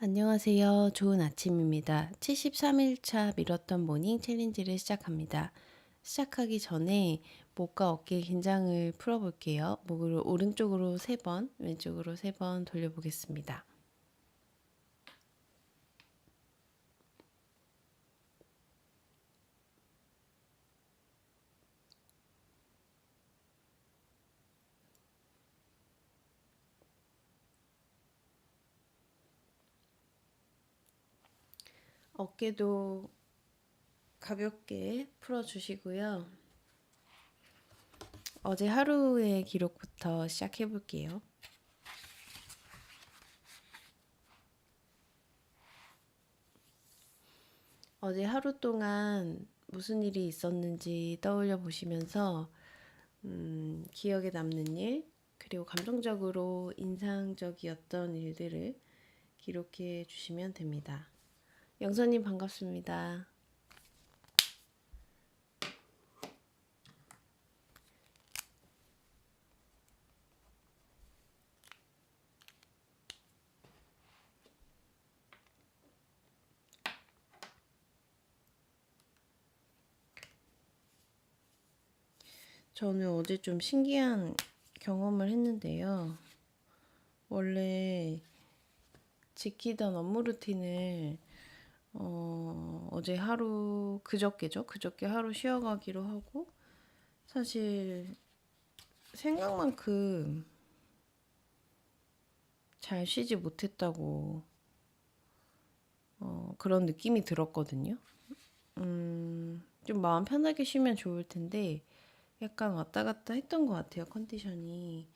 안녕하세요. 좋은 아침입니다. 73일차 미뤘던 모닝 챌린지를 시작합니다. 시작하기 전에 목과 어깨 긴장을 풀어볼게요. 목을 오른쪽으로 3번, 왼쪽으로 3번 돌려보겠습니다. 어깨도 가볍게 풀어주시고요. 어제 하루의 기록부터 시작해 볼게요. 어제 하루 동안 무슨 일이 있었는지 떠올려 보시면서 음, 기억에 남는 일, 그리고 감정적으로 인상적이었던 일들을 기록해 주시면 됩니다. 영선님 반갑습니다. 저는 어제 좀 신기한 경험을 했는데요. 원래 지키던 업무 루틴을 어, 어제 하루 그저께죠. 그저께 하루 쉬어가기로 하고 사실 생각만큼 잘 쉬지 못했다고 어, 그런 느낌이 들었거든요. 음, 좀 마음 편하게 쉬면 좋을 텐데 약간 왔다 갔다 했던 것 같아요. 컨디션이.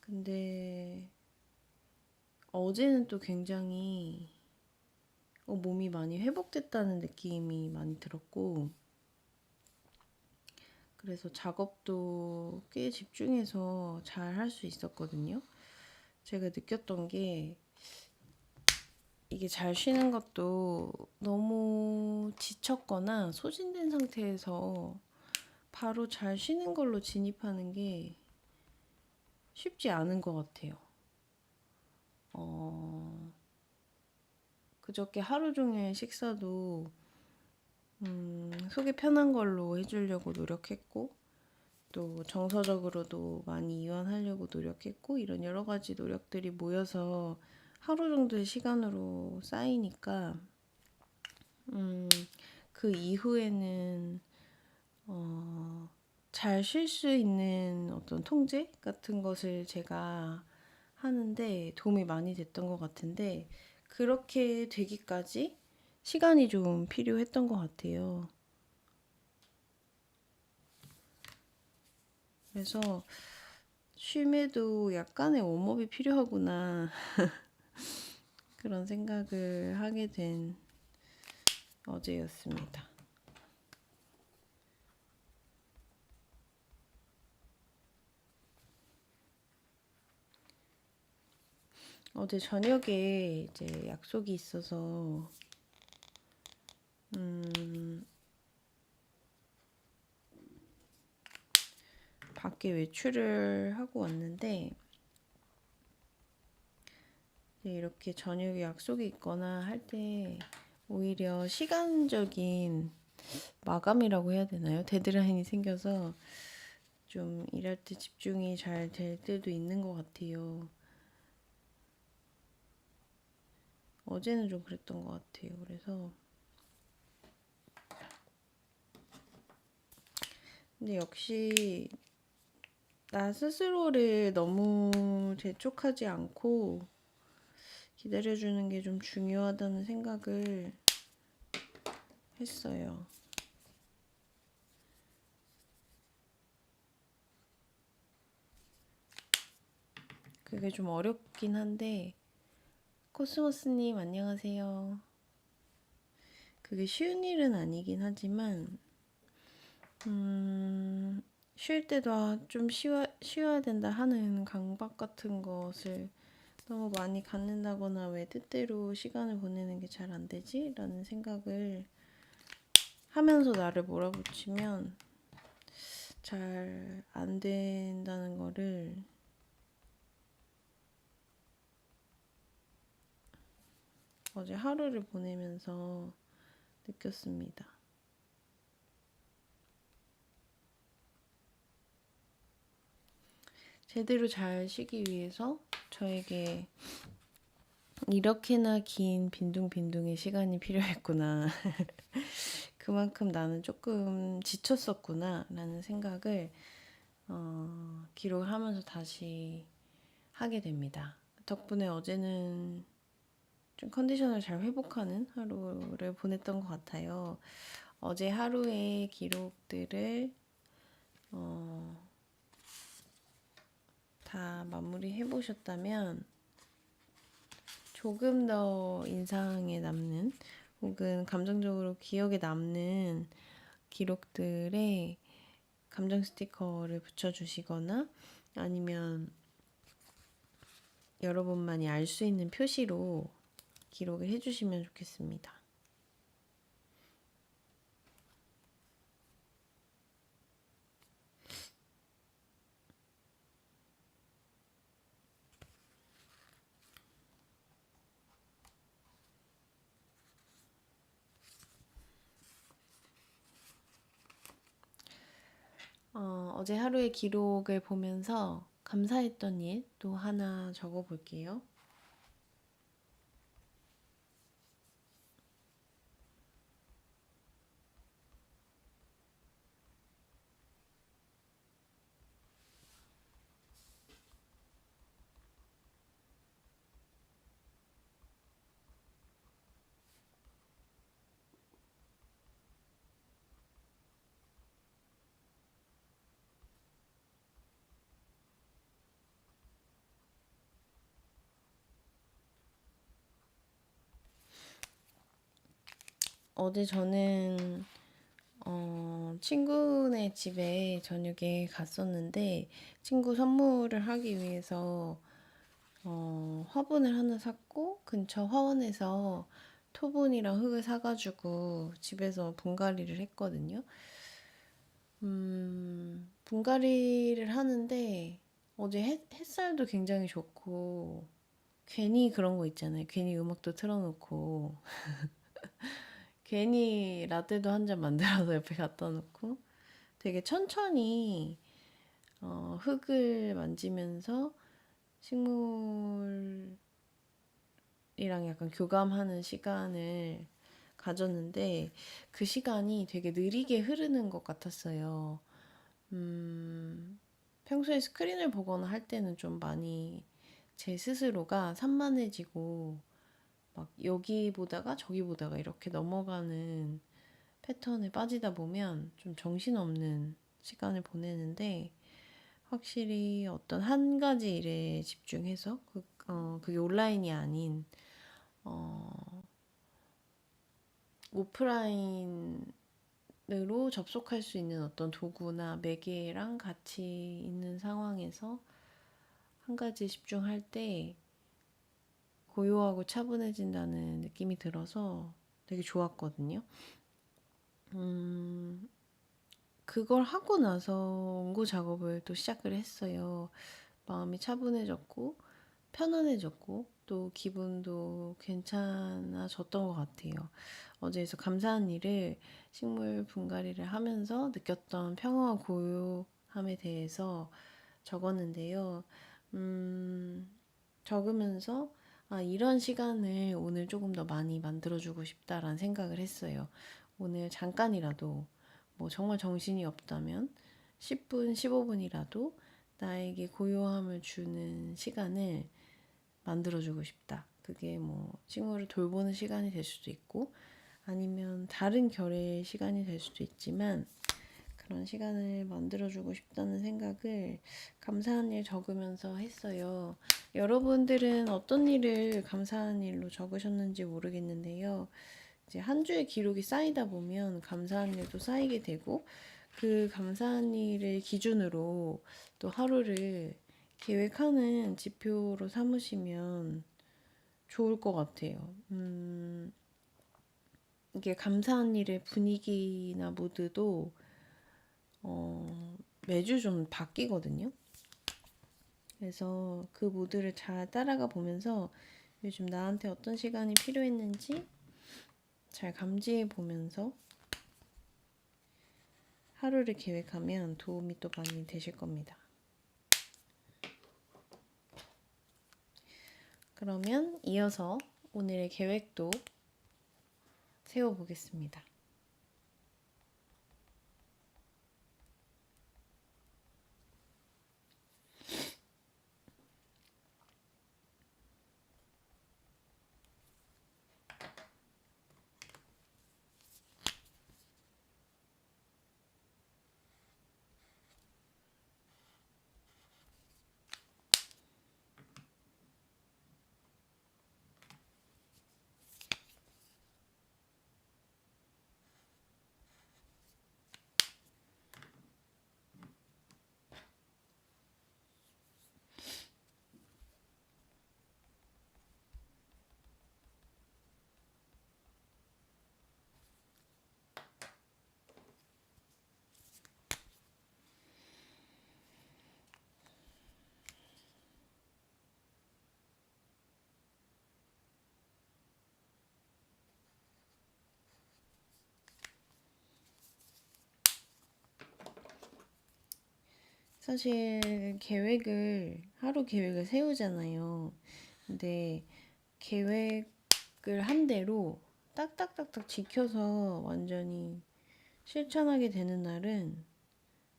근데 어제는 또 굉장히 어, 몸이 많이 회복됐다는 느낌이 많이 들었고, 그래서 작업도 꽤 집중해서 잘 할 수 있었거든요. 제가 느꼈던 게, 이게 잘 쉬는 것도 너무 지쳤거나 소진된 상태에서 바로 잘 쉬는 걸로 진입하는 게 쉽지 않은 것 같아요. 어, 그저께 하루 종일 식사도 음, 속이 편한 걸로 해주려고 노력했고 또 정서적으로도 많이 이완하려고 노력했고 이런 여러 가지 노력들이 모여서 하루 정도의 시간으로 쌓이니까 음, 그 이후에는 어, 잘 쉴 수 있는 어떤 통제 같은 것을 제가 하는데 도움이 많이 됐던 것 같은데 그렇게 되기까지 시간이 좀 필요했던 것 같아요. 그래서 쉼에도 약간의 웜업이 필요하구나. 그런 생각을 하게 된 어제였습니다. 어제 저녁에 이제 약속이 있어서 음 밖에 외출을 하고 왔는데 이렇게 저녁에 약속이 있거나 할 때 오히려 시간적인 마감이라고 해야 되나요? 데드라인이 생겨서 좀 일할 때 집중이 잘 될 때도 있는 것 같아요. 어제는 좀 그랬던 것 같아요. 그래서 근데 역시 나 스스로를 너무 재촉하지 않고 기다려주는 게 좀 중요하다는 생각을 했어요. 그게 좀 어렵긴 한데 코스모스님 안녕하세요. 그게 쉬운 일은 아니긴 하지만 음, 쉴 때도 아, 좀 쉬어, 쉬어야 된다 하는 강박 같은 것을 너무 많이 갖는다거나 왜 뜻대로 시간을 보내는 게 잘 안 되지? 라는 생각을 하면서 나를 몰아붙이면 잘 안 된다는 거를 어제 하루를 보내면서 느꼈습니다. 제대로 잘 쉬기 위해서 저에게 이렇게나 긴 빈둥빈둥의 시간이 필요했구나. 그만큼 나는 조금 지쳤었구나. 라는 생각을 어, 기록을 하면서 다시 하게 됩니다. 덕분에 어제는 좀 컨디션을 잘 회복하는 하루를 보냈던 것 같아요. 어제 하루의 기록들을 어, 다 마무리해 보셨다면 조금 더 인상에 남는 혹은 감정적으로 기억에 남는 기록들에 감정 스티커를 붙여주시거나 아니면 여러분만이 알 수 있는 표시로 기록을 해주시면 좋겠습니다. 어, 어제 하루의 기록을 보면서 감사했던 일 또 하나 적어 볼게요. 어제 저는 어, 친구네 집에 저녁에 갔었는데 친구 선물을 하기 위해서 어, 화분을 하나 샀고 근처 화원에서 토분이랑 흙을 사가지고 집에서 분갈이를 했거든요. 음, 분갈이를 하는데 어제 햇, 햇살도 굉장히 좋고 괜히 그런 거 있잖아요. 괜히 음악도 틀어놓고 괜히 라떼도 한 잔 만들어서 옆에 갖다 놓고 되게 천천히 어, 흙을 만지면서 식물이랑 약간 교감하는 시간을 가졌는데 그 시간이 되게 느리게 흐르는 것 같았어요. 음, 평소에 스크린을 보거나 할 때는 좀 많이 제 스스로가 산만해지고 막 여기 보다가 저기 보다가 이렇게 넘어가는 패턴에 빠지다 보면 좀 정신없는 시간을 보내는데 확실히 어떤 한 가지 일에 집중해서 그, 어, 그게 온라인이 아닌 어, 오프라인으로 접속할 수 있는 어떤 도구나 매개랑 같이 있는 상황에서 한 가지 집중할 때 고요하고 차분해진다는 느낌이 들어서 되게 좋았거든요. 음, 그걸 하고 나서 원고 작업을 또 시작을 했어요. 마음이 차분해졌고, 편안해졌고, 또 기분도 괜찮아졌던 것 같아요. 어제에서 감사한 일을 식물 분갈이를 하면서 느꼈던 평화와 고요함에 대해서 적었는데요. 음, 적으면서 아, 이런 시간을 오늘 조금 더 많이 만들어주고 싶다라는 생각을 했어요. 오늘 잠깐이라도, 뭐 정말 정신이 없다면 10분, 15분이라도 나에게 고요함을 주는 시간을 만들어주고 싶다. 그게 뭐 친구를 돌보는 시간이 될 수도 있고, 아니면 다른 결의 시간이 될 수도 있지만, 그런 시간을 만들어주고 싶다는 생각을 감사한 일 적으면서 했어요. 여러분들은 어떤 일을 감사한 일로 적으셨는지 모르겠는데요. 이제 한 주의 기록이 쌓이다 보면 감사한 일도 쌓이게 되고 그 감사한 일을 기준으로 또 하루를 계획하는 지표로 삼으시면 좋을 것 같아요. 음, 이게 감사한 일의 분위기나 무드도 어, 매주 좀 바뀌거든요. 그래서 그 모드를 잘 따라가 보면서 요즘 나한테 어떤 시간이 필요했는지 잘 감지해 보면서 하루를 계획하면 도움이 또 많이 되실 겁니다. 그러면 이어서 오늘의 계획도 세워보겠습니다. 사실 계획을 하루 계획을 세우잖아요. 근데 계획을 한 대로 딱딱딱딱 지켜서 완전히 실천하게 되는 날은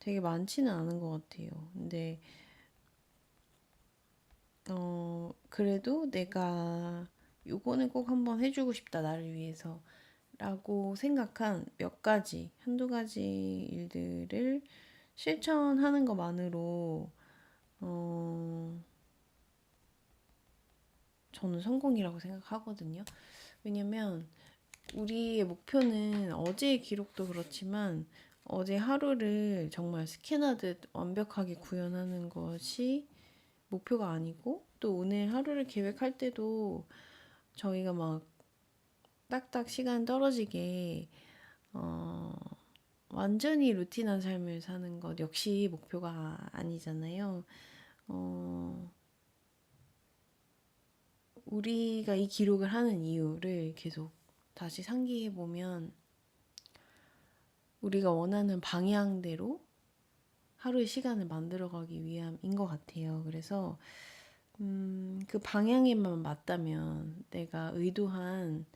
되게 많지는 않은 것 같아요. 근데 어 그래도 내가 요거는 꼭 한번 해주고 싶다 나를 위해서 라고 생각한 몇 가지 한두 가지 일들을 실천하는 것만으로 어, 저는 성공이라고 생각하거든요. 왜냐면 우리의 목표는 어제의 기록도 그렇지만 어제 하루를 정말 스캔하듯 완벽하게 구현하는 것이 목표가 아니고 또 오늘 하루를 계획할 때도 저희가 막 딱딱 시간 떨어지게 어, 완전히 루틴한 삶을 사는 것 역시 목표가 아니잖아요. 어, 우리가 이 기록을 하는 이유를 계속 다시 상기해 보면 우리가 원하는 방향대로 하루의 시간을 만들어가기 위함인 것 같아요. 그래서 음, 그 방향에만 맞다면 내가 의도한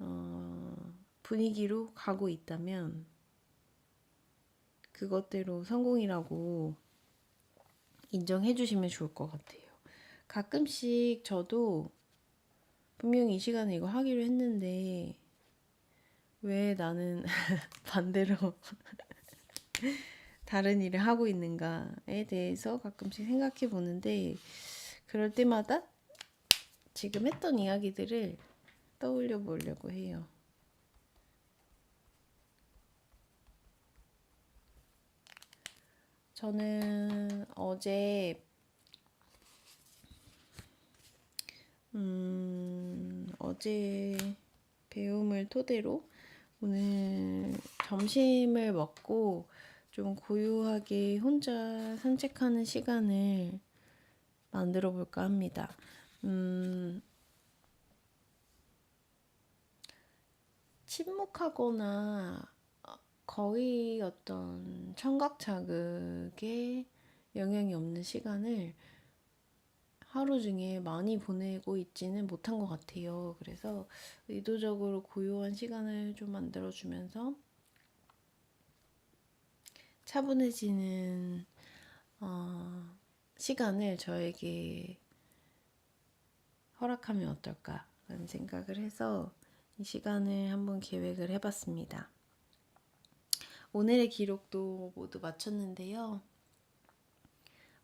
어, 분위기로 가고 있다면 그것대로 성공이라고 인정해 주시면 좋을 것 같아요. 가끔씩 저도 분명히 이 시간에 이거 하기로 했는데 왜 나는 반대로 다른 일을 하고 있는가에 대해서 가끔씩 생각해 보는데 그럴 때마다 지금 했던 이야기들을 떠올려 보려고 해요. 저는 어제 음, 어제 배움을 토대로 오늘 점심을 먹고 좀 고요하게 혼자 산책하는 시간을 만들어 볼까 합니다. 음, 침묵하거나 거의 어떤 청각 자극에 영향이 없는 시간을 하루 중에 많이 보내고 있지는 못한 것 같아요. 그래서 의도적으로 고요한 시간을 좀 만들어주면서 차분해지는 어, 시간을 저에게 허락하면 어떨까 라는 생각을 해서 이 시간을 한번 계획을 해봤습니다. 오늘의 기록도 모두 마쳤는데요.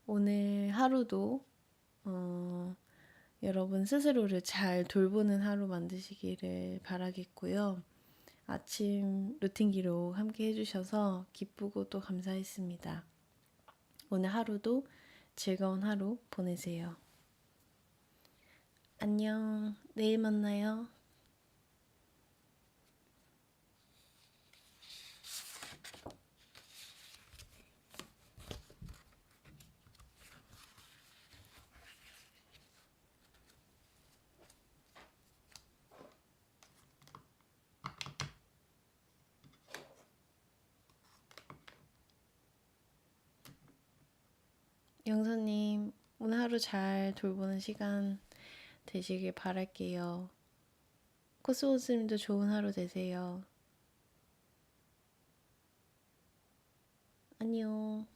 오늘 하루도 어, 여러분 스스로를 잘 돌보는 하루 만드시기를 바라겠고요. 아침 루틴 기록 함께 해주셔서 기쁘고 또 감사했습니다. 오늘 하루도 즐거운 하루 보내세요. 안녕. 내일 만나요. 하루 잘 돌보는 시간 되시길 바랄게요. 코스모스님도 좋은 하루 되세요. 안녕.